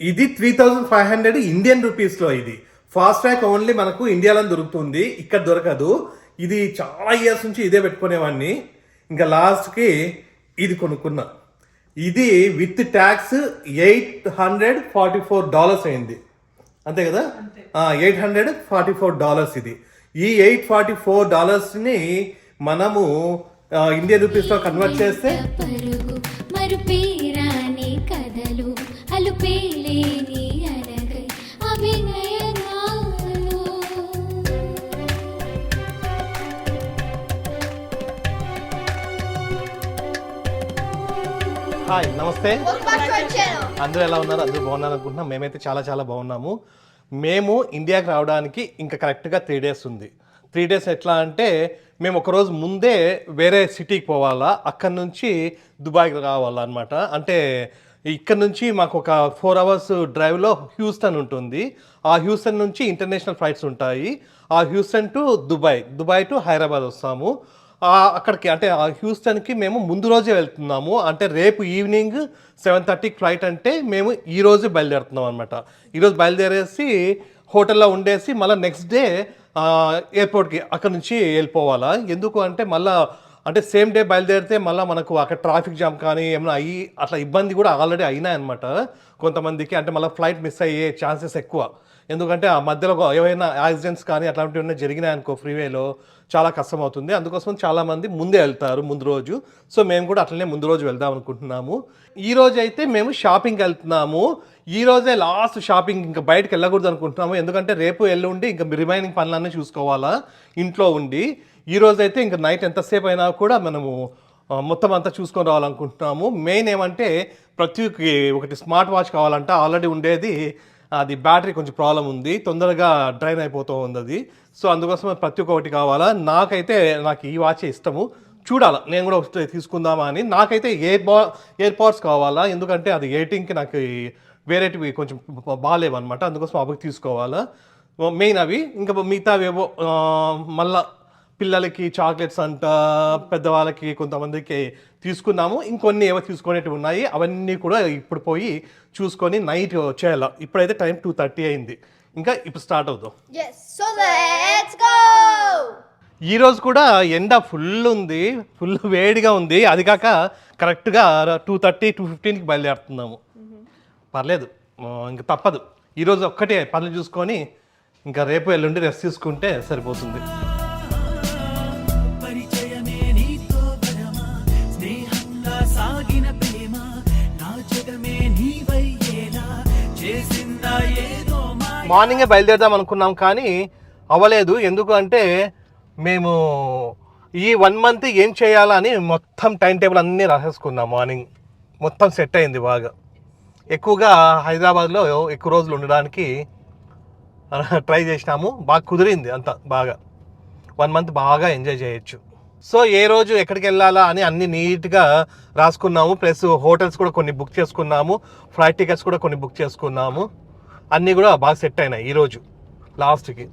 ఇది three thousand five hundred Indian రూపీస్లో ఇది. ఫాస్ట్ ట్రాక్ ఓన్లీ మనకు ఇండియాలో దొరుకుతుంది. ఇక్కడ దొరకదు. ఇది చాలా ఇయర్స్ నుంచి ఇదే పెట్టుకునేవాడిని. ఇంకా లాస్ట్కి ఇది కొనుక్కున్నా. ఇది with tax eight hundred forty four dollars అయింది. అంతే కదా? Eight hundred forty four dollars ఇది. ఈ ఎయిట్ ఫార్టీ ఫోర్ డాలర్స్ని మనము ఇండియన్ రూపీస్లో కన్వర్ట్ చేస్తే హాయ్ నమస్తే. అందరూ ఎలా ఉన్నారు? అందరూ బాగున్నారు అనుకుంటున్నాం మేమైతే చాలా చాలా బాగున్నాము. మేము ఇండియాకి రావడానికి ఇంకా కరెక్ట్గా త్రీ డేస్ ఉంది. త్రీ డేస్ ఎట్లా అంటే మేము ఒక రోజు ముందే వేరే సిటీకి పోవాలా. అక్కడి నుంచి దుబాయ్కి రావాలన్నమాట. అంటే ఇక్కడ నుంచి మాకు ఒక ఫోర్ అవర్స్ డ్రైవ్లో హ్యూస్టన్ ఉంటుంది. ఆ హ్యూస్టన్ నుంచి ఇంటర్నేషనల్ ఫ్లైట్స్ ఉంటాయి. ఆ Houston to Dubai Dubai to Hyderabad వస్తాము. అక్కడికి అంటే ఆ హ్యూస్టన్కి మేము ముందు రోజే వెళ్తున్నాము. అంటే రేపు ఈవినింగ్ సెవెన్ థర్టీకి ఫ్లైట్ అంటే మేము ఈ రోజే బయలుదేరుతున్నాం అనమాట ఈరోజు బయలుదేరేసి హోటల్లో ఉండేసి మళ్ళీ నెక్స్ట్ డే ఎయిర్పోర్ట్కి అక్కడ నుంచి వెళ్ళిపోవాలా? ఎందుకు అంటే మళ్ళీ అంటే సేమ్ డే బయలుదేరితే మళ్ళీ మనకు అక్కడ ట్రాఫిక్ జామ్ కానీ ఏమైనా అయ్యి అట్లా ఇబ్బంది కూడా ఆల్రెడీ అయినాయన్నమాట. కొంతమందికి అంటే మళ్ళీ ఫ్లైట్ మిస్ అయ్యే ఛాన్సెస్ ఎక్కువ. ఎందుకంటే ఆ మధ్యలో ఏవైనా యాక్సిడెంట్స్ కానీ అట్లాంటివి జరిగినాయి అనుకో ఫ్రీవేలో చాలా కష్టం అవుతుంది అందుకోసం చాలామంది ముందే వెళ్తారు ముందు రోజు. సో మేము కూడా అట్లనే ముందు రోజు వెళ్దాం అనుకుంటున్నాము. ఈ రోజు అయితే మేము షాపింగ్కి వెళ్తున్నాము. ఈ రోజే లాస్ట్ షాపింగ్ ఇంకా బయటకు వెళ్ళకూడదు అనుకుంటున్నాము. ఎందుకంటే రేపు ఎల్లుండి ఇంకా రిమైనింగ్ పనులన్నీ చూసుకోవాలా ఇంట్లో ఉండి. ఈ రోజు అయితే ఇంకా నైట్ ఎంతసేపు అయినా కూడా మనము మొత్తం అంతా చూసుకొని రావాలనుకుంటున్నాము. మెయిన్ ఏమంటే ప్రతి ఒకటి స్మార్ట్ వాచ్ కావాలంటే. ఆల్రెడీ ఉండేది అది బ్యాటరీ కొంచెం ప్రాబ్లం ఉంది. తొందరగా డ్రైన్ అయిపోతూ ఉంది అది సో అందుకోసం ప్రతి ఒక్కటి కావాలా? నాకైతే నాకు ఈ వాచ్ ఇష్టము. చూడాలా? నేను కూడా ఒకటి తీసుకుందామా అని. నాకైతే ఎయిర్ బా ఎయిర్ పాడ్స్ కావాలా? ఎందుకంటే అది ఎయిటింగ్కి నాకు వేరేటివి కొంచెం బాగాలేవు అనమాట అందుకోసం అవి తీసుకోవాలా? మెయిన్ అవి. ఇంకా మిగతావి ఏవో మళ్ళీ మళ్ళా పిల్లలకి చాక్లెట్స్ అంట పెద్దవాళ్ళకి కొంతమందికి తీసుకున్నాము. ఇంకొన్ని ఏవో తీసుకునేటివి ఉన్నాయి. అవన్నీ కూడా ఇప్పుడు పోయి చూసుకొని నైట్ చేయాలి ఇప్పుడైతే టైం టూ థర్టీ అయింది. ఇంకా ఇప్పుడు స్టార్ట్ అవుతాం Yes, so let's go. ఈ రోజు కూడా ఎండ ఫుల్ ఉంది. ఫుల్ వేడిగా ఉంది. అది కాక కరెక్ట్గా టూ థర్టీ టూ ఫిఫ్టీన్కి బయలుదేరుతున్నాము. పర్లేదు. ఇంకా తప్పదు. ఈరోజు ఒక్కటే పనులు చూసుకొని ఇంకా రేపు ఎల్లుండి రెస్ట్ తీసుకుంటే సరిపోతుంది. మార్నింగే బయలుదేరదాం అనుకున్నాం కానీ అవ్వలేదు. ఎందుకు అంటే మేము ఈ వన్ మంత్ ఏం చేయాలని మొత్తం టైం టేబుల్ అన్నీ రాసేసుకున్నాం మార్నింగ్. మొత్తం సెట్ అయింది బాగా. ఎక్కువగా హైదరాబాద్లో ఎక్కువ రోజులు ఉండడానికి ట్రై చేసినాము. బాగా కుదిరింది అంత బాగా. వన్ మంత్ బాగా ఎంజాయ్ చేయొచ్చు. సో ఏ రోజు ఎక్కడికి వెళ్ళాలా అని అన్ని నీట్గా రాసుకున్నాము. ప్లస్ హోటల్స్ కూడా కొన్ని బుక్ చేసుకున్నాము. ఫ్లైట్ టికెట్స్ కూడా కొన్ని బుక్ చేసుకున్నాము. అన్నీ కూడా బాగా సెట్ అయినాయి ఈరోజు లాస్ట్కి.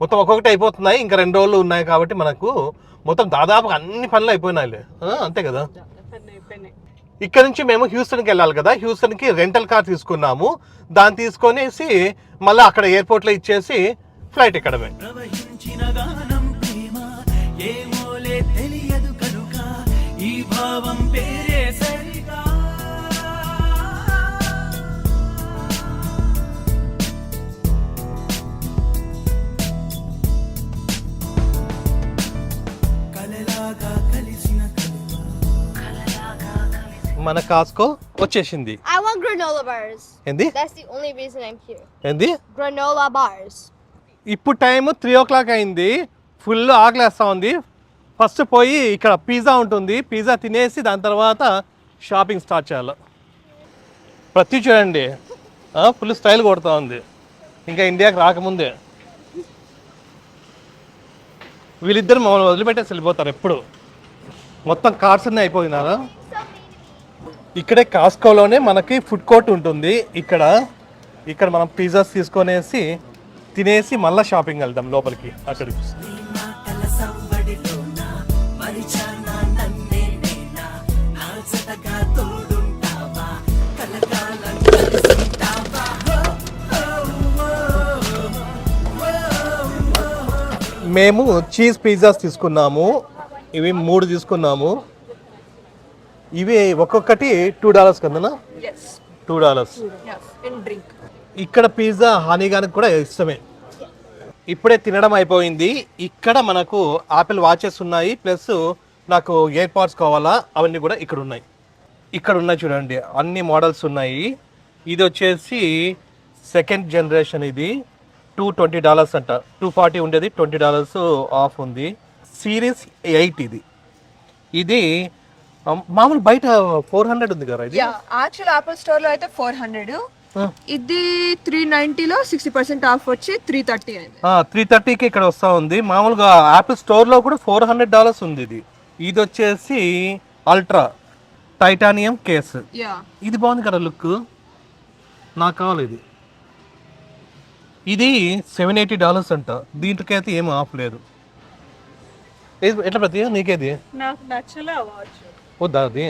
మొత్తం ఒక్కొక్కటి అయిపోతున్నాయి ఇంకా రెండు రోజులు ఉన్నాయి కాబట్టి మనకు మొత్తం దాదాపు అన్ని పనులు అయిపోయినాయిలే. అంతే కదా? ఇక్కడ నుంచి మేము హ్యూస్టన్కి వెళ్ళాలి కదా? హ్యూస్టన్కి రెంటల్ కార్ తీసుకున్నాము. దాన్ని తీసుకొనేసి మళ్ళీ అక్కడ ఎయిర్పోర్ట్లో ఇచ్చేసి ఫ్లైట్ ఎక్కడమే. మన కాస్కో వచ్చేసింది. I want granola bars. ఏంది? That's the only reason I'm here. ఏంది? Granola bars. ఇప్పుడు టైం త్రీ ఓ క్లాక్ అయింది. ఫుల్ ఆకలేస్తూ ఉంది. ఫస్ట్ పోయి ఇక్కడ పిజ్జా ఉంటుంది. పిజ్జా తినేసి దాని తర్వాత షాపింగ్ స్టార్ట్ చేయాలి. ప్రతి చూడండి. ఫుల్ స్టైల్ కొడుతూ ఉంది. ఇంకా ఇండియాకి రాకముందే. వీళ్ళిద్దరు మమ్మల్ని వదిలిపెట్టేసి వెళ్ళిపోతారు ఎప్పుడు. మొత్తం కార్స్ అన్నీ అయిపోయినారా? ఇక్కడే కాస్కోలోనే మనకి ఫుడ్ కోర్ట్ ఉంటుంది. ఇక్కడ ఇక్కడ మనం పిజ్జాస్ తీసుకొనేసి తినేసి మళ్ళీ షాపింగ్ వెళ్దాం లోపలికి అక్కడికి. మేము చీజ్ పిజ్జాస్ తీసుకున్నాము. ఇవి మూడు తీసుకున్నాము. ఇవి ఒక్కొక్కటి టూ డాలర్స్ కదనా? టూ డాలర్స్ ఇక్కడ పిజ్జా హానిగానికి కూడా ఇష్టమే. ఇప్పుడే తినడం అయిపోయింది. ఇక్కడ మనకు ఆపిల్ వాచెస్ ఉన్నాయి ప్లస్ నాకు ఇయర్ పాడ్స్ కావాలా అవన్నీ కూడా ఇక్కడ ఉన్నాయి. ఇక్కడ ఉన్నాయి చూడండి అన్ని మోడల్స్ ఉన్నాయి. ఇది వచ్చేసి సెకండ్ జనరేషన్ ఇది. టూ ట్వంటీ డాలర్స్ అంట. టూ ఫార్టీ ఉండేది ట్వంటీ డాలర్స్ ఆఫ్ ఉంది. సిరీస్ ఎయిట్ ఇది. ఇది మామూలు బయట ఫోర్ హండ్రెడ్ ఉంది కదా ఇది? యా యాక్చువల్ ఆపిల్ స్టోర్లో అయితే ఫోర్ హండ్రెడ్. ఇది త్రీ నైన్టీలో సిక్స్టీ పర్సెంట్ ఆఫ్ వచ్చి త్రీ థర్టీ అయింది. త్రీ థర్టీకి ఇక్కడ వస్తూ ఉంది. మామూలుగా యాపిల్ స్టోర్లో కూడా ఫోర్ హండ్రెడ్ డాలర్స్ ఉంది ఇది. ఇది వచ్చేసి అల్ట్రా టైటానియం కేస్ యా. ఇది బాగుంది కదా లుక్ నాకు కావాలి ఇది. ఇది సెవెన్ ఎయిటీ డాలర్స్ అంట. దీంట్కైతే ఏం ఆఫ్ లేదు. ఎట్లా ప్రతి? నీకేది? నాకు నచ్చలే వాచ్ వద్దా అది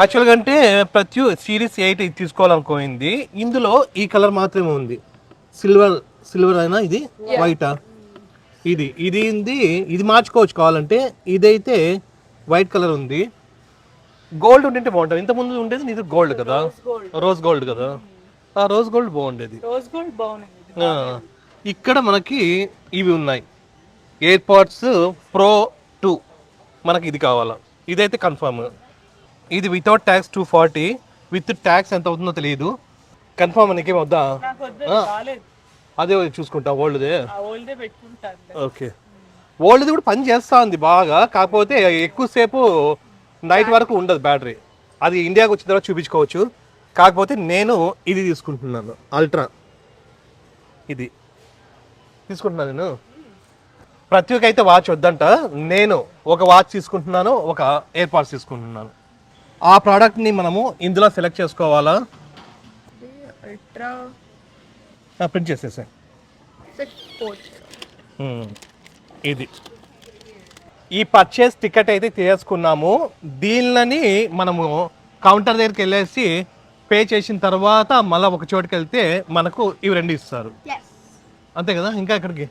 యాక్చువల్గా అంటే ప్రతి సిరీస్ ఎయిట్ ఇది తీసుకోవాలనుకోయింది. ఇందులో ఈ కలర్ మాత్రమే ఉంది. సిల్వర్ సిల్వర్ అయినా ఇది వైటా ఇది ఇది ఇది మార్చుకోవచ్చు కావాలంటే. ఇదైతే వైట్ కలర్ ఉంది. గోల్డ్ ఉండింటే బాగుంటుంది. ఇంత ముందు ఉండేది ఇది గోల్డ్ కదా? రోజ్ గోల్డ్ కదా? ఆ రోజ్ గోల్డ్ బాగుండేది. రోజ్ గోల్డ్ బాగుంది ఆ, ఇక్కడ మనకి ఇవి ఉన్నాయి. ఎయిర్ పాడ్స్ ప్రో టూ మనకి ఇది కావాలా? ఇదైతే కన్ఫర్మ్ ఇది without tax two forty with tax ఎంత అవుతుందో తెలియదు కన్ఫర్మ్ నీకేం వద్దా? అదే చూసుకుంటా ఓల్డ్దే ఓకే. ఓల్డ్ది కూడా పని చేస్తా ఉంది బాగా కాకపోతే ఎక్కువసేపు నైట్ వరకు ఉండదు బ్యాటరీ అది ఇండియాకి వచ్చిన తర్వాత చూపించుకోవచ్చు. కాకపోతే నేను ఇది తీసుకుంటున్నాను అల్ట్రా ఇది. తీసుకుంటున్నాను నేను. ప్రతి అయితే వాచ్ వద్దంట. నేను ఒక వాచ్ తీసుకుంటున్నాను ఒక ఎయిర్ పాడ్స్ తీసుకుంటున్నాను. ఆ ప్రోడక్ట్ని మనము ఇందులో సెలెక్ట్ చేసుకోవాలా? ప్రింట్ చేసేసా పోర్ట్ మ్మ్. ఇది. ఈ పర్చేస్ టికెట్ అయితే తీసుకున్నాము. దీనిని మనము కౌంటర్ దగ్గరికి వెళ్ళేసి పే చేసిన తర్వాత మళ్ళీ ఒక చోటుకి వెళ్తే మనకు ఇవి రెండు ఇస్తారు. అంతే కదా? ఇంకా ఎక్కడికి?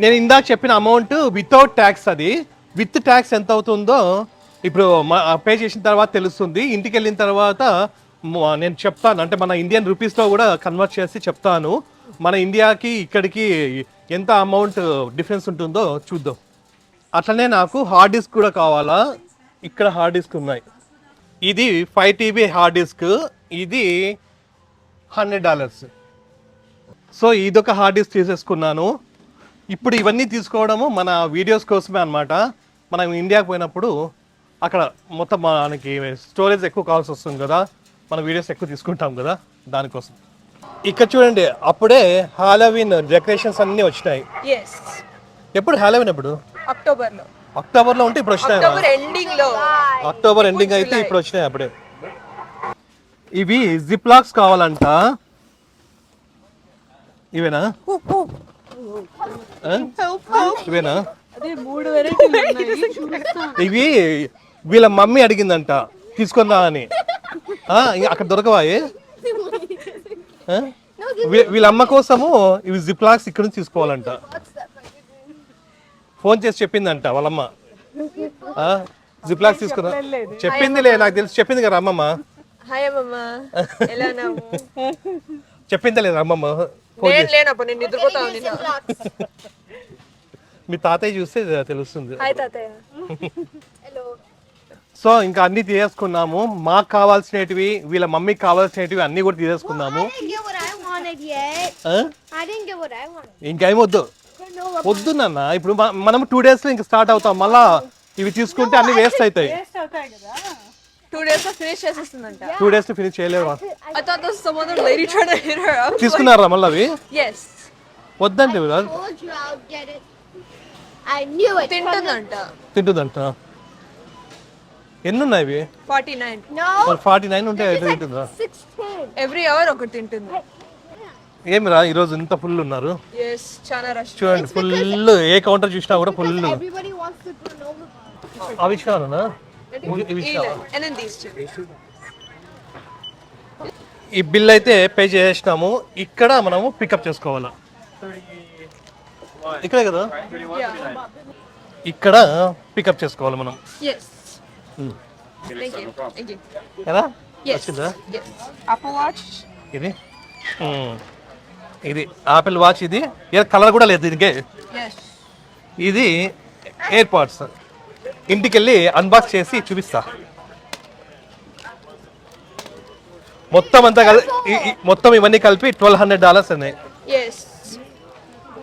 నేను ఇందాక చెప్పిన అమౌంట్ వితౌట్ ట్యాక్స్ అది. విత్ ట్యాక్స్ ఎంత అవుతుందో ఇప్పుడు పే చేసిన తర్వాత తెలుస్తుంది. ఇంటికి వెళ్ళిన తర్వాత నేను చెప్తాను. అంటే మన ఇండియన్ రూపీస్లో కూడా కన్వర్ట్ చేసి చెప్తాను. మన ఇండియాకి ఇక్కడికి ఎంత అమౌంట్ డిఫరెన్స్ ఉంటుందో చూద్దాం. అట్లనే నాకు హార్డ్ డిస్క్ కూడా కావాలా? ఇక్కడ హార్డ్ డిస్క్ ఉన్నాయి. ఇది ఫైవ్ టీబీ హార్డ్ డిస్క్ ఇది హండ్రెడ్ డాలర్స్ సో ఇదొక హార్డ్ డిస్క్ తీసేసుకున్నాను. ఇప్పుడు ఇవన్నీ తీసుకోవడము మన వీడియోస్ కోసమే అన్నమాట. మనం ఇండియాకి పోయినప్పుడు అక్కడ మొత్తం మనకి స్టోరేజ్ ఎక్కువ కావాల్సి వస్తుంది కదా. మన వీడియోస్ ఎక్కువ తీసుకుంటాం కదా దానికోసం. ఇక్కడ చూడండి అప్పుడే హాలోవిన్ డెకరేషన్స్ అన్నీ వచ్చినాయి. ఎప్పుడు? హాలోవిన్ ఎప్పుడు? అక్టోబర్లో అక్టోబర్లో ఉంటే ఇప్పుడు వచ్చినాయి అక్టోబర్ ఎండింగ్లో అక్టోబర్ ఎండింగ్ అయితే ఇప్పుడు వచ్చినాయి అప్పుడే. ఇవి జిప్ లాక్స్ కావాలంట. ఇవేనా? ఇవేనా అదే మూడు వెరైటీలు ఇవి వీళ్ళ మమ్మీ అడిగిందంట. తీసుకుందా అని. అక్కడ దొరకవాయి ఆ? వీ- వీళ్ళ అమ్మ కోసము ఇవి జిప్ లాక్స్ ఇక్కడ నుంచి తీసుకోవాలంట. ఫోన్ చేసి చెప్పిందంట వాళ్ళమ్మ. జిప్ లాక్స్ తీసుకున్నా చెప్పిందిలే నాకు తెలిసి. చెప్పింది కదా అమ్మమ్మ. హాయ్ అమ్మమ్మ నేను లేనప్పుడు నేను మీ తాతయ్య చూస్తే తెలుస్తుంది. హాయ్ తాతయ్య. Hello. సో ఇంకా అన్ని తీసేసుకున్నాము. మాకు కావాల్సినవి వీళ్ళ మమ్మీకి కావాల్సినవి అన్ని కూడా తీసేసుకున్నాము. I didn't get what I wanted yet. ఆ? I didn't get what I wanted. ఇంకేం వద్దు. నాన్న. ఇప్పుడు మనం టూ డేస్లో ఇంకా స్టార్ట్ అవుతాం. మళ్ళా ఇవి తీసుకుంటే అన్ని వేస్ట్ అవుతాయి. టూ డేస్లో ఫినిష్ చేసేస్తుందంట. టూ డేస్లో ఫినిష్ చేయలేవా? I thought there was some other lady trying to hit her up. తీసుకున్నారా మళ్ళీ అవి? Yes. వద్దండి Told you I'll get it. I knew it. తింటుందంట. తింటుందంట. ఎన్ని ఉన్నాయి ఇవి? Forty nine No. Forty nine ఉంటే తింటుందా 16. ఎవ్రీ అవర్ ఒకటి తింటుంది. ఏమిరా ఈరోజు ఇంత ఫుల్ ఉన్నారు? ఎస్ చాలా రష్ చూడండి ఫుల్ ఏ కౌంటర్ చూసినా కూడా ఫుల్ Everybody wants ఈ బిల్ అయితే పే చేసినాము ఇక్కడ మనము పికప్ చేసుకోవాలా. ఇక్కడే కదా? ఇక్కడ పికప్ చేసుకోవాలి మనం. ఎలా Yes. వచ్చిందా? ఇది? మ్మ్. ఇది ఆపిల్ వాచ్ ఇది? కలర్ కూడా లేదు దీనికి. ఇది ఎయిర్ పాడ్స్ ఇంటికి వెళ్ళి అన్బాక్స్ చేసి చూపిస్తా. మొత్తం అంతా మొత్తం ఇవన్నీ కలిపి ట్వెల్వ్ హండ్రెడ్ డాలర్స్ ఉన్నాయి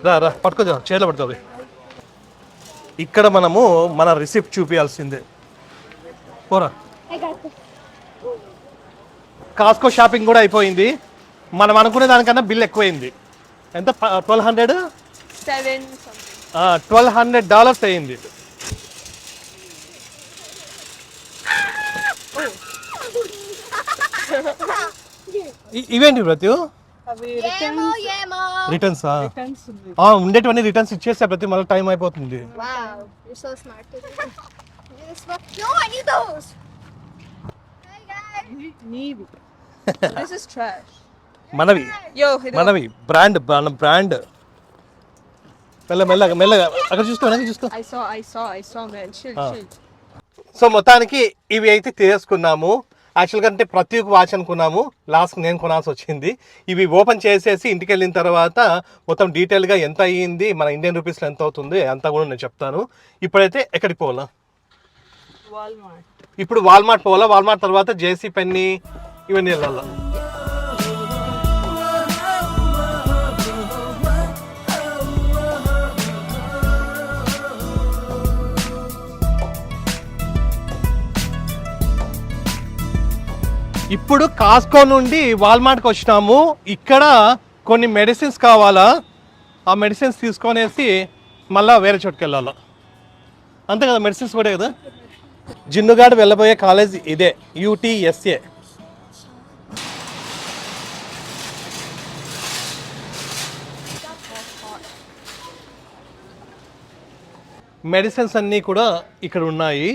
రా రా పట్టుకో చేతిలో పడుతుంది ఇక్కడ మనము మన రిసిప్ట్ చూపించాల్సిందే పోరా. కాస్కో షాపింగ్ కూడా అయిపోయింది. మనం అనుకునే దానికన్నా బిల్ ఎక్కువైంది. ఎంత? Twelve hundred twelve hundred dollars అయింది. ఇవేంటి ప్రతి. రిటర్న్స్ ఉండేటివన్నీ రిటర్న్స్ ఇచ్చేస్తే ప్రతి మళ్ళీ టైం అయిపోతుంది. Wow, you're so smart. You do this for- No, I need those. Hey guys. This is trash మనవి. మనవి. బ్రాండ్ మన బ్రాండ్ మెల్ల మెల్లగా మెల్లగా. అక్కడ చూసుకో వెనక్కి చూసుకో. I saw I saw I saw man chill. Chill so మొత్తానికి ఇవి అయితే తీసుకున్నాము యాక్చువల్గా అంటే ప్రతి ఒక్క వాచ్ అనుకున్నాము. లాస్ట్ నేను కొనాల్సి వచ్చింది. ఇవి ఓపెన్ చేసేసి ఇంటికి వెళ్ళిన తర్వాత మొత్తం డీటెయిల్గా ఎంత అయ్యింది మన ఇండియన్ రూపీస్లో ఎంత అవుతుంది అంతా కూడా నేను చెప్తాను. ఇప్పుడైతే ఎక్కడికి పోవాలా? వాల్మార్ట్. ఇప్పుడు వాల్మార్ట్ పోవాలా? వాల్మార్ట్ తర్వాత జేసీ పెన్ని ఇవన్నీ వెళ్ళాలా? ఇప్పుడు కాస్కో నుండి వాల్మార్ట్కి వచ్చినాము. ఇక్కడ కొన్ని మెడిసిన్స్ కావాలా? ఆ మెడిసిన్స్ తీసుకొనేసి మళ్ళా వేరే చోటుకి వెళ్ళాలా? అంతే కదా మెడిసిన్స్ కూడా కదా? జిన్నుగాడు వెళ్ళబోయే కాలేజ్ ఇదే యూటీఎస్ఏ. మెడిసిన్స్ అన్నీ కూడా ఇక్కడ ఉన్నాయి.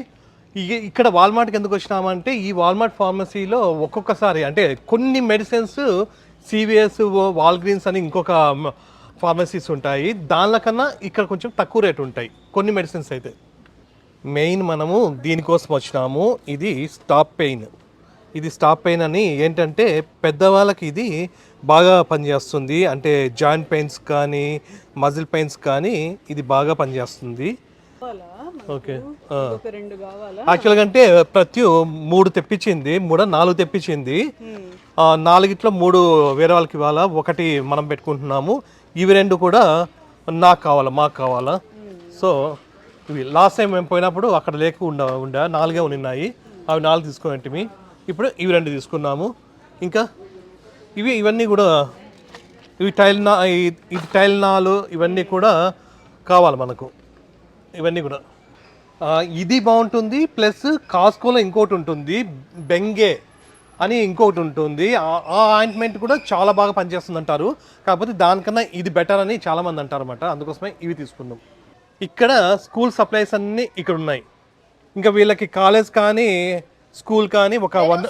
ఇక్కడ వాల్మార్ట్కి ఎందుకు వచ్చినామంటే ఈ వాల్మార్ట్ ఫార్మసీలో ఒక్కొక్కసారి అంటే కొన్ని మెడిసిన్స్ సివిఎస్ వాల్గ్రీన్స్ అని ఇంకొక ఫార్మసీస్ ఉంటాయి. దానికన్నా ఇక్కడ కొంచెం తక్కువ రేట్ ఉంటాయి కొన్ని మెడిసిన్స్ అయితే. మెయిన్ మనము దీనికోసం వచ్చినాము ఇది స్టాప్ పెయిన్. ఇది స్టాప్ పెయిన్ అని ఏంటంటే పెద్దవాళ్ళకి ఇది బాగా పనిచేస్తుంది. అంటే జాయింట్ పెయిన్స్ కానీ మజిల్ పెయిన్స్ కానీ ఇది బాగా పనిచేస్తుంది. ఓకే. యాక్చువల్గా అంటే ప్రతి మూడు తెప్పించింది మూడు నాలుగు తెప్పించింది. ఆ, నాలుగిట్లో మూడు వేరే వాళ్ళకి ఇవ్వాలా? ఒకటి మనం పెట్టుకుంటున్నాము. ఇవి రెండు కూడా నాకు కావాలా మాకు కావాలా? సో ఇవి లాస్ట్ టైం మేము పోయినప్పుడు అక్కడ లేక ఉండ ఉండే నాలుగే ఉన్నాయి అవి నాలుగు తీసుకునేటివి ఇప్పుడు ఇవి రెండు తీసుకున్నాము. ఇంకా ఇవి ఇవన్నీ కూడా ఇవి టైల్ నా ఇది టైల్ నాలు ఇవన్నీ కూడా కావాలి మనకు. ఇవన్నీ కూడా. ఇది బాగుంటుంది ప్లస్ కాస్కోలో ఇంకోటి ఉంటుంది బెంగే అని ఇంకొకటి ఉంటుంది. ఆ- ఆయింట్మెంట్ కూడా చాలా బాగా పనిచేస్తుంది అంటారు కాకపోతే దానికన్నా ఇది బెటర్ అని చాలామంది అంటారు అనమాట అందుకోసమే ఇవి తీసుకున్నాం. ఇక్కడ స్కూల్ సప్లైస్ అన్నీ ఇక్కడ ఉన్నాయి. ఇంకా వీళ్ళకి కాలేజ్ కానీ స్కూల్ కానీ ఒక వన్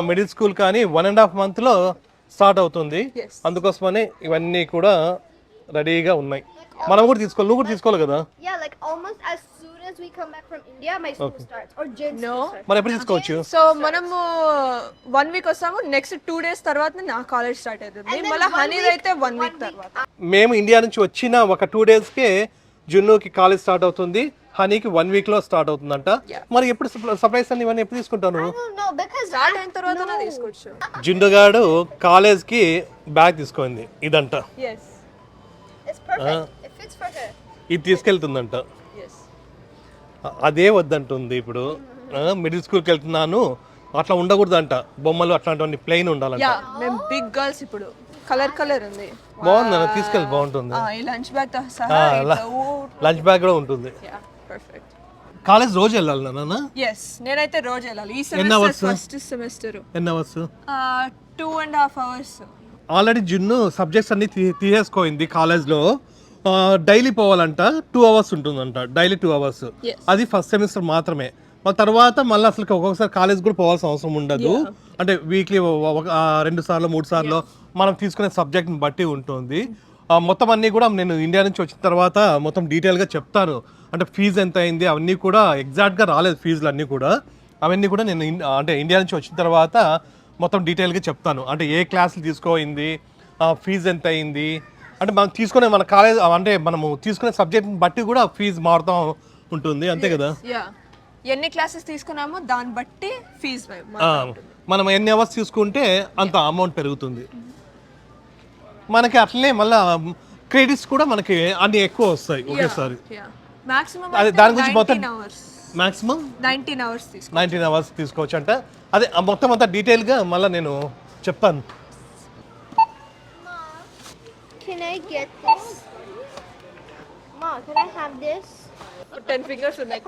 మిడిల్ స్కూల్ కానీ వన్ అండ్ హాఫ్ మంత్లో స్టార్ట్ అవుతుంది. అందుకోసమనే ఇవన్నీ కూడా రెడీగా ఉన్నాయి. మనం కూడా తీసుకోవాలి. నువ్వు కూడా తీసుకోవాలి కదా? As we come back from India, my school starts. Or Jin's No. school starts. మరి ఎప్పుడు తీసుకోవచ్చు సో మనము వన్ వీక్ వస్తాము. నెక్స్ట్ టూ డేస్ తర్వాత నా కాలేజ్ స్టార్ట్ అవుతుంది. And then మళ్ళీ one హనీ week- అయితే వన్ వీక్ తర్వాత. మేము ఇండియా నుంచి వచ్చిన ఒక టూ డేస్కే జున్నుకి కాలేజ్ స్టార్ట్ అవుతుంది. హనీకి వన్ వీక్లో స్టార్ట్ అవుతుందంట. మరి ఎప్పుడు సప్లైస్ అన్ని ఇవన్నీ ఎప్పుడు తీసుకుంటాను I don't know because start అయిన తర్వాత తీసుకోవచ్చు జుండుగాడు కాలేజ్కి బ్యాగ్ తీసుకుంది. ఇదంట. Yes it's perfect. it fits for her. ఇది తీసుకెళ్తుందంట. అదే వద్దంటుంది ఇప్పుడు. మిడిల్ స్కూల్కి వెళ్తున్నాను అట్లా ఉండకూడదంట. బొమ్మలు అట్లాంటివన్నీ ప్లెయిన్ ఉండాలంట. యా మేము బిగ్ గర్ల్స్ ఇప్పుడు. కలర్ కలర్ ఉంది. బాగుంది అన్న తీసుకెళ్ళి బాగుంటుంది. ఆ, ఈ లంచ్ బ్యాగ్తో సహా లంచ్ బ్యాగ్ కూడా ఉంటుంది. పర్ఫెక్ట్ కాలేజ్ రోజు వెళ్ళాలి నాన్న ఎస్ నేనైతే రోజు వెళ్ళాలి. ఈ hours? సెమిస్టర్ ఫస్ట్ సెమిస్టర్ ఎన్ని hours two and half hours already జున్ను సబ్జెక్ట్స్ అన్ని తీ- తీసేసుకోయింది కాలేజ్లో డైలీ పోవాలంట. టూ అవర్స్ ఉంటుందంట. Daily two hours. అది ఫస్ట్ సెమిస్టర్ మాత్రమే. తర్వాత మళ్ళీ అసలు ఒక్కొక్కసారి కాలేజ్ కూడా పోవాల్సిన అవసరం ఉండదు. అంటే వీక్లీ రెండు సార్లు మూడు సార్లు మనం తీసుకునే సబ్జెక్ట్ని బట్టి ఉంటుంది. మొత్తం అన్నీ కూడా నేను ఇండియా నుంచి వచ్చిన తర్వాత మొత్తం డీటెయిల్గా చెప్తాను. అంటే ఫీజు ఎంత అయింది అవన్నీ కూడా ఎగ్జాక్ట్గా రాలేదు ఫీజులు అన్నీ కూడా. అవన్నీ కూడా నేను అంటే ఇండియా నుంచి వచ్చిన తర్వాత మొత్తం డీటెయిల్గా చెప్తాను. అంటే ఏ క్లాసులు తీసుకోయింది ఫీజు ఎంత అయింది? అంటే మనం తీసుకునే మన కాలేజ్ అంటే మనము తీసుకునే సబ్జెక్ట్ని బట్టి కూడా ఫీజు మారుతూ ఉంటుంది అంతే కదా? యా ఎన్ని క్లాసెస్ తీసుకున్నామో దాన్ని బట్టి ఫీజ్ మనం ఎన్ని అవర్స్ తీసుకుంటే అంత అమౌంట్ పెరుగుతుంది. మనకి అట్లనే మళ్ళా క్రెడిట్స్ కూడా మనకి అన్ని ఎక్కువ వస్తాయి ఒకేసారి. అదే దాని గురించి మొత్తం maximum nineteen hours nineteen hours తీసుకోవచ్చు. అంట అదే మొత్తం అంతా డీటెయిల్గా మళ్ళీ నేను చెప్తాను Can I get this? Mom, can I have this? Ten fingers ఉన్నాయి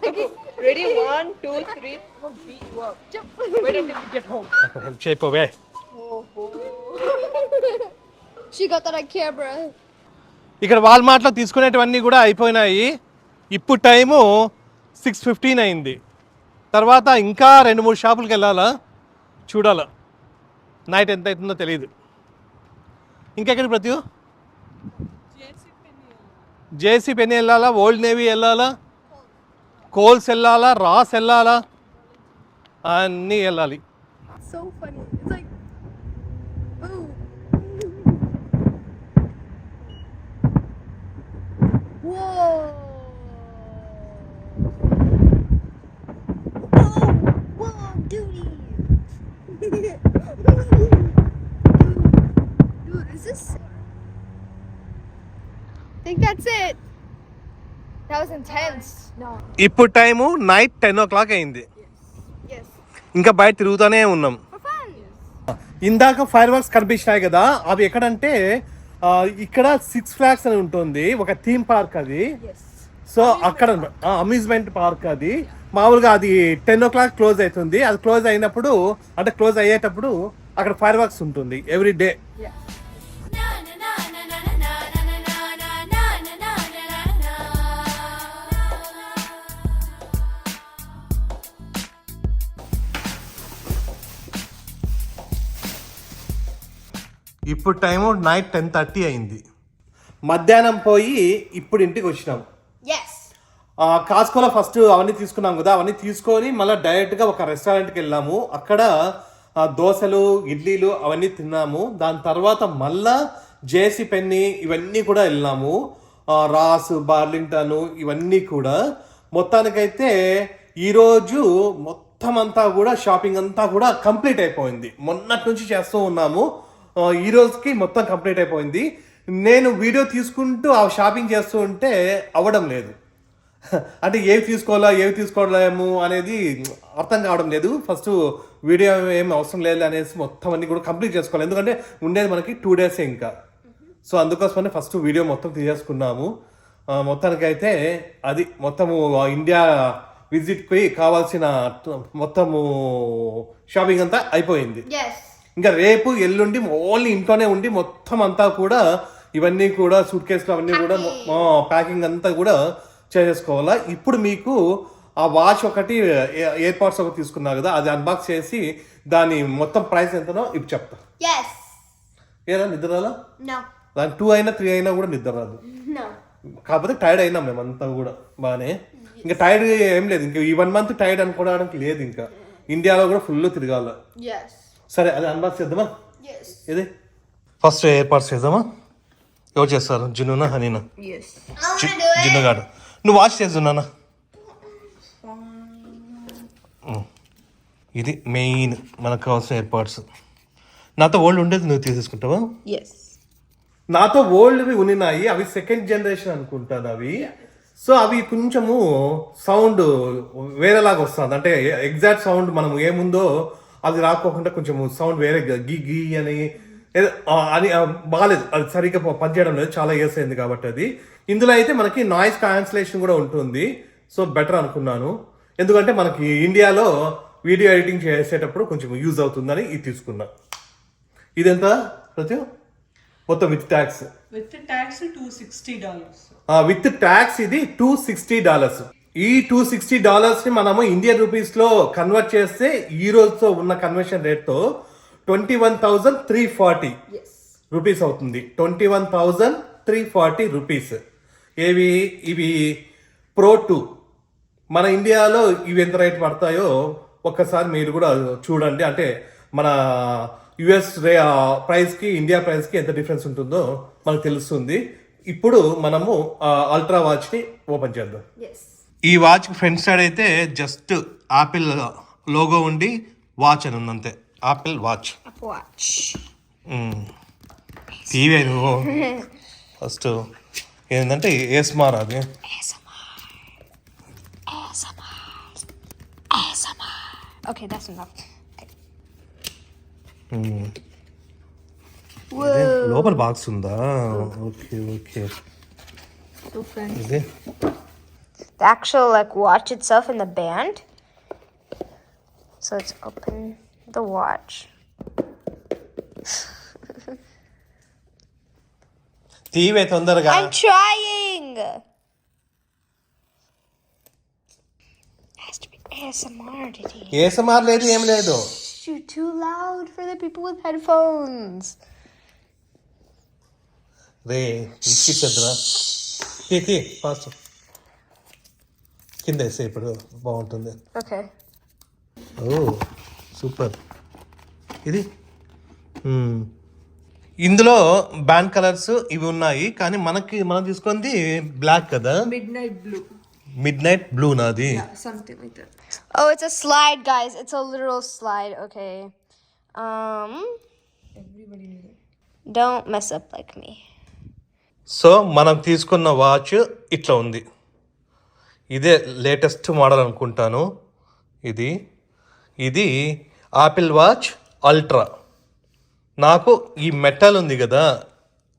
ready one two three help చేయపోవే She got that on camera. ఇక్కడ వాల్మార్ట్లో తీసుకునేటివన్నీ కూడా అయిపోయినాయి. ఇప్పుడు టైము సిక్స్ ఫిఫ్టీన్ అయింది. తర్వాత ఇంకా రెండు మూడు షాపులకి వెళ్ళాలా? చూడాలా. నైట్ ఎంత అవుతుందో తెలియదు ఇంకెక్కడికి ప్రతి జేసీ పెన్ వెళ్ళాలా? ఓల్డ్ నేవీ వెళ్ళాలా? కోల్స్ వెళ్ళాలా? రాస్ వెళ్ళాలా? అన్నీ వెళ్ళాలి. Oh. Whoa, whoa, duty. Dude, is this? I think that's it. That was intense. No. ఇప్పుడు time night ten o'clock అయింది. Yes. ఇంకా బయట తిరుగుతూనే ఉన్నాం. ఇందాక ఫైర్ వర్క్స్ కనిపించినాయి కదా అవి ఎక్కడంటే ఇక్కడ సిక్స్ ఫ్లాగ్స్ అని ఉంటుంది ఒక థీమ్ పార్క్ అది. సో అక్కడ అమ్యూజ్మెంట్ పార్క్ అది. మామూలుగా అది టెన్ ఓ క్లాక్ క్లోజ్ అవుతుంది. అది క్లోజ్ అయినప్పుడు అంటే క్లోజ్ అయ్యేటప్పుడు అక్కడ ఫైర్ వర్క్స్ ఉంటుంది ఎవ్రీ డే. ఇప్పుడు టైము నైట్ టెన్ థర్టీ అయింది. మధ్యాహ్నం పోయి ఇప్పుడు ఇంటికి వచ్చినాం. Yes. ఆ, కాస్కోలో ఫస్ట్ అవన్నీ తీసుకున్నాం కదా అవన్నీ తీసుకొని మళ్ళీ డైరెక్ట్గా ఒక రెస్టారెంట్కి వెళ్ళాము. అక్కడ దోశలు ఇడ్లీలు అవన్నీ తిన్నాము. దాని తర్వాత మళ్ళా జేసీ పెన్ని ఇవన్నీ కూడా వెళ్ళాము. ఆ, రాస్ బార్లింగ్టన్ ఇవన్నీ కూడా. మొత్తానికైతే ఈరోజు మొత్తం అంతా కూడా షాపింగ్ అంతా కూడా కంప్లీట్ అయిపోయింది. మొన్నటి నుంచి చేస్తూ ఉన్నాము. ఈ రోజుకి మొత్తం కంప్లీట్ అయిపోయింది. నేను వీడియో తీసుకుంటూ ఆ షాపింగ్ చేస్తూ ఉంటే అవ్వడం లేదు. అంటే ఏవి తీసుకోవాలా ఏవి తీసుకోవలేము అనేది అర్థం కావడం లేదు. ఫస్ట్ వీడియో ఏం అవసరం లేదు అనేసి మొత్తం అన్ని కూడా కంప్లీట్ చేసుకోవాలి. ఎందుకంటే ఉండేది మనకి టూ డేసే ఇంకా. సో అందుకోసమని ఫస్ట్ వీడియో మొత్తం తీసేసుకున్నాము. మొత్తానికైతే అది మొత్తము ఇండియా విజిట్కి కావాల్సిన మొత్తము షాపింగ్ అంతా అయిపోయింది. ఇంకా రేపు ఎల్లుండి ఓన్లీ ఇంట్లోనే ఉండి మొత్తం అంతా కూడా ఇవన్నీ కూడా సూట్ కేసులు అవన్నీ కూడా ప్యాకింగ్ అంతా కూడా చేసేసుకోవాలా? ఇప్పుడు మీకు ఆ వాచ్ ఒకటి ఇయర్ పాడ్స్ ఒకటి తీసుకున్నారు కదా అది అన్బాక్స్ చేసి దాని మొత్తం ప్రైస్ ఎంతనో ఇప్పుడు చెప్తా. ఏరా నిద్ర రాలా. దాని టూ అయినా త్రీ అయినా కూడా నిద్ర రాదు. కాకపోతే టైర్డ్ అయినాం మేమంతా కూడా బాగానే ఇంకా టైర్డ్ ఏం లేదు. ఇంకా ఈ వన్ మంత్ టైర్డ్ అనుకోవడానికి లేదు ఇంకా. ఇండియాలో కూడా ఫుల్ తిరగాల. సరే అది అన్బాక్స్ చేద్దామా? Yes. ఇది ఫస్ట్ ఏర్పాటు చేద్దామా? ఎవరు చేస్తారు? జున్నునా హనీనా. జున్నుగాడు. నువ్వు వాచ్ చేస్తున్నానా ఇది మెయిన్ మనకు కావాల్సిన ఏర్పాట్స్. నాతో ఓల్డ్ ఉండేది నువ్వు తీసేసుకుంటావా? నాతో ఓల్డ్వి ఉన్నాయి అవి సెకండ్ జనరేషన్ అనుకుంటాను అవి. సో అవి కొంచెము సౌండ్ వేరేలాగా వస్తుంది. అంటే ఎగ్జాక్ట్ సౌండ్ మనం ఏముందో అది రాకోకుండా కొంచెం సౌండ్ వేరే గీ గీ అని అని బాగాలేదు. అది సరిగ్గా పనిచేయడం లేదు. చాలా ఇయర్స్ అయింది కాబట్టి అది. ఇందులో అయితే మనకి నాయిస్ క్యాన్సిలేషన్ కూడా ఉంటుంది. సో బెటర్ అనుకున్నాను. ఎందుకంటే మనకి ఇండియాలో వీడియో ఎడిటింగ్ చేసేటప్పుడు కొంచెం యూజ్ అవుతుందని ఇది తీసుకున్నా. ఇదెంత ప్రతి మొత్తం with tax with tax two sixty dollars with tax ఇది టూ సిక్స్టీ డాలర్స్ ఈ టూ సిక్స్టీ డాలర్స్ని మనము ఇండియన్ రూపీస్లో కన్వర్ట్ చేస్తే ఈ రోజుతో ఉన్న conversion రేట్తో twenty one thousand three forty rupees అవుతుంది. Twenty one thousand three forty rupees ఏవి? ఇవి ప్రో టూ మన ఇండియాలో ఇవి ఎంత రేట్ పడతాయో ఒక్కసారి మీరు కూడా చూడండి. అంటే మన యుఎస్ రే ప్రైస్కి ఇండియా ప్రైస్కి ఎంత డిఫరెన్స్ ఉంటుందో మనకు తెలుస్తుంది. ఇప్పుడు మనము అల్ట్రా వాచ్ని ఓపెన్ చేద్దాం. ఈ వాచ్ ఫ్రంట్ సైడ్ అయితే జస్ట్ ఆపిల్ లోగో ఉండి వాచ్ అని ఉంది అంతే ఆపిల్ వాచ్. Watch. టీవీ నువ్వు. ఫస్ట్ ఏంటంటే ఏస్మార్ అది. లోపల బాక్స్ ఉందా? Okay okay. ఇది. The actual like watch itself in the band. So let's open the watch. TV తొందరగా I'm trying. has to be ASMR, Diddy. ఏసమార్ లేదు ఏం లేదు You're too loud for the people with headphones. రే ఇచ్చిద్దరా తీ తీ fast కింద వేసే ఇప్పుడు బాగుంటుంది Okay. ఓ సూపర్ ఇది. ఇందులో బ్యాండ్ కలర్స్ ఇవి ఉన్నాయి కానీ మనకి మనం తీసుకుంది బ్లాక్ కదా midnight blue midnight blue నాది something like that Oh, it's a slide, guys. It's a literal slide. Okay. Um. Don't mess up like me. So మనం తీసుకున్న వాచ్ ఇట్లా ఉంది ఇదే లేటెస్ట్ మోడల్ అనుకుంటాను. ఇది. ఇది ఆపిల్ వాచ్ అల్ట్రా నాకు ఈ మెటల్ ఉంది కదా.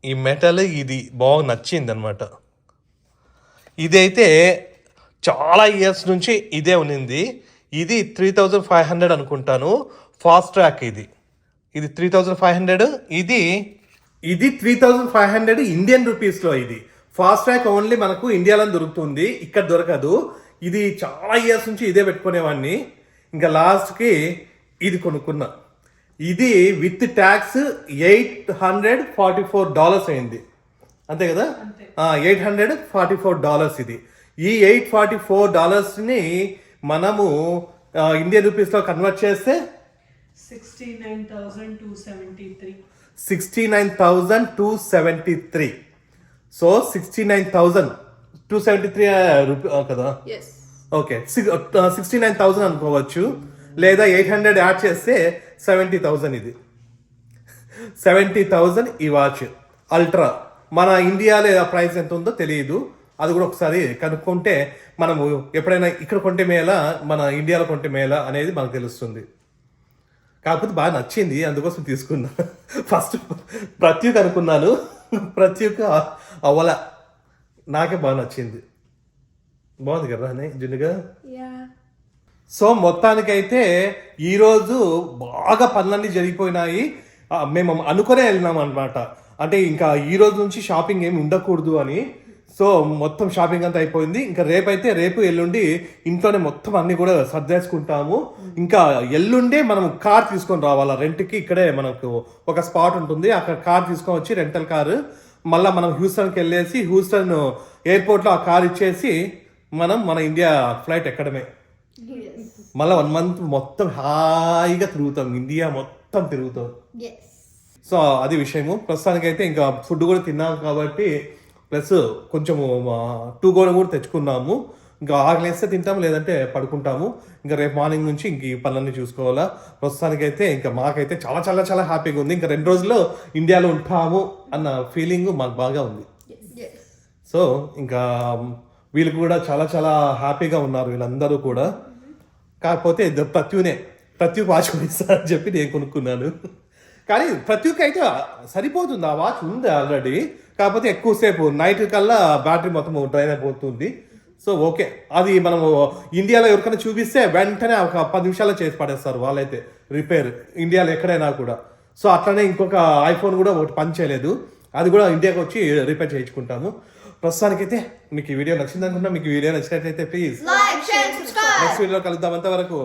ఈ మెటల్ ఇది బాగా నచ్చింది అనమాట ఇదైతే చాలా ఇయర్స్ నుంచి ఇదే ఉన్నింది. ఇది త్రీ థౌజండ్ ఫైవ్ హండ్రెడ్ అనుకుంటాను. ఫాస్ట్ ట్రాక్ ఇది. ఇది త్రీ థౌజండ్ ఫైవ్ హండ్రెడ్ ఇది ఇది three thousand five hundred Indian రూపీస్లో ఇది. ఫాస్ట్ ట్రాక్ ఓన్లీ మనకు ఇండియాలో దొరుకుతుంది. ఇక్కడ దొరకదు. ఇది చాలా ఇయర్స్ నుంచి ఇదే పెట్టుకునేవాడిని. ఇంకా లాస్ట్కి ఇది కొనుక్కున్నా. ఇది with tax eight hundred forty four dollars అయింది. అంతే కదా? Eight hundred forty four dollars ఇది. ఈ ఎయిట్ ఫార్టీ ఫోర్ డాలర్స్ని మనము ఇండియన్ రూపీస్లో కన్వర్ట్ చేస్తే Sixty-nine thousand two seventy-three. Sixty nine thousand two seventy three so sixty nine thousand two seventy three rupee కదా? Okay sixty nine thousand అనుకోవచ్చు. లేదా eight hundred add చేస్తే seventy thousand ఇది. Seventy thousand ఈ watch ultra మన ఇండియాలో price ఎంత ఉందో తెలియదు. అది కూడా ఒకసారి కనుక్కుంటే మనము ఎప్పుడైనా ఇక్కడ కొంటే మేలా మన ఇండియాలో కొంటే మేలా అనేది మనకు తెలుస్తుంది. కాకపోతే బాగా నచ్చింది. అందుకోసం తీసుకున్నా. ఫస్ట్ ప్రత్యేక అనుకున్నాను. ప్రత్యేక అవ్వల నాకే బాగా నచ్చింది. బాగుంది కదా అని జున్నుగా సో మొత్తానికైతే ఈరోజు బాగా పనులన్నీ జరిగిపోయినాయి. ఆ, మేము అనుకునే వెళ్ళినాం అనమాట అంటే ఇంకా ఈ రోజు నుంచి షాపింగ్ ఏమి ఉండకూడదు అని. సో మొత్తం షాపింగ్ అంతా అయిపోయింది. ఇంకా రేపైతే రేపు ఎల్లుండి ఇంట్లోనే మొత్తం అన్ని కూడా సర్దేసుకుంటాము. ఇంకా ఎల్లుండే మనం కార్ తీసుకొని రావాలా. రెంట్కి ఇక్కడే మనకు ఒక స్పాట్ ఉంటుంది. అక్కడ కార్ తీసుకొని వచ్చి రెంటల్ కారు మళ్ళీ మనం హ్యూస్టన్కి వెళ్ళేసి హ్యూస్టన్ ఎయిర్పోర్ట్లో ఆ కార్ ఇచ్చేసి మనం మన ఇండియా ఫ్లైట్ ఎక్కడమే. మళ్ళీ వన్ మంత్ మొత్తం హాయిగా తిరుగుతాం. ఇండియా మొత్తం తిరుగుతాం. సో అది విషయము. ప్రస్తుతానికైతే ఇంకా ఫుడ్ కూడా తిన్నాం కాబట్టి ప్లస్ కొంచెము టూ గోడ కూడా తెచ్చుకున్నాము. ఇంకా ఆకలేస్తే తింటాము లేదంటే పడుకుంటాము. ఇంకా రేపు మార్నింగ్ నుంచి ఇంక ఈ పనులన్నీ చూసుకోవాలా. ప్రస్తుతానికైతే ఇంకా మాకైతే చాలా చాలా చాలా హ్యాపీగా ఉంది. ఇంకా రెండు రోజుల్లో ఇండియాలో ఉంటాము అన్న ఫీలింగ్ మాకు బాగా ఉంది. సో ఇంకా వీళ్ళు కూడా చాలా చాలా హ్యాపీగా ఉన్నారు వీళ్ళందరూ కూడా. కాకపోతే ప్రత్యునే ప్రత్యు వాచ్ కొనిస్తా అని చెప్పి నేను కొనుక్కున్నాను. కానీ ప్రత్యుకి అయితే సరిపోతుంది. ఆ వాచ్ ఉంది ఆల్రెడీ. కాకపోతే ఎక్కువసేపు నైట్ కల్లా బ్యాటరీ మొత్తం డ్రైన్ అయిపోతుంది. So okay. అది మనము ఇండియాలో ఎవరికైనా చూపిస్తే వెంటనే ఒక పది నిమిషాల్లో చేసి పడేస్తారు వాళ్ళైతే రిపేర్ ఇండియాలో ఎక్కడైనా కూడా. సో అట్లనే ఇంకొక ఐఫోన్ కూడా ఒకటి పని చేయలేదు అది కూడా ఇండియాకి వచ్చి రిపేర్ చేయించుకుంటాము. ప్రస్తుతానికైతే మీకు ఈ వీడియో నచ్చింది మీకు వీడియో నచ్చినట్లయితే ప్లీజ్. నెక్స్ట్ వీడియోలో కలుద్దాం అంతవరకు.